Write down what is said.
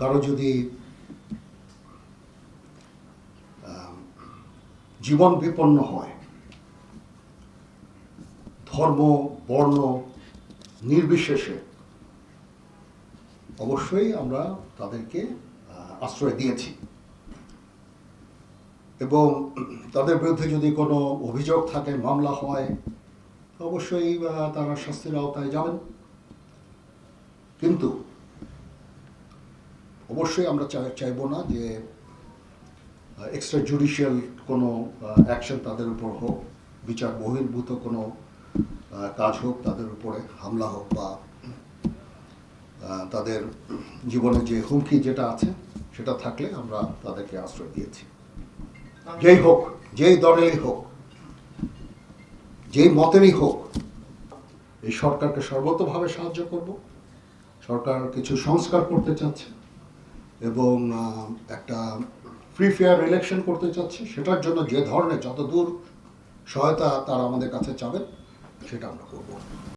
কারও যদি জীবন বিপন্ন হয়, ধর্ম, বর্ণ, নির্বিশেষে, অবশ্যই আমরা তাদেরকে আশ্রয় দিয়েছি। এবং তাদের বিরুদ্ধে যদি কোনো অভিযোগ থাকে, মামলা হয়, অবশ্যই তারা শাস্তির আওতায় যাবেন। কিন্তু অবশ্যই আমরা চাই চাইব না যে এক্সট্রা জুডিশিয়াল কোনো অ্যাকশন তাদের উপর হোক, বিচার বহির্ভূত কোনো কাজ হোক তাদের উপরে, হামলা হোক বা তাদের জীবনে যে হুমকি যেটা আছে, সেটা থাকলে আমরা তাদেরকে আশ্রয় দিয়েছি। যেই হোক, যেই দলেরই হোক, যেই মতেরই হোক, এই সরকারকে সর্বতভাবে সাহায্য করব। সরকার কিছু সংস্কার করতে চাচ্ছে। এবং একটা ফ্রি ফেয়ার ইলেকশন করতে চাচ্ছে, সেটার জন্য যে ধরনের যতদূর সহায়তা তারা আমাদের কাছে চাবেন সেটা আমরা করব।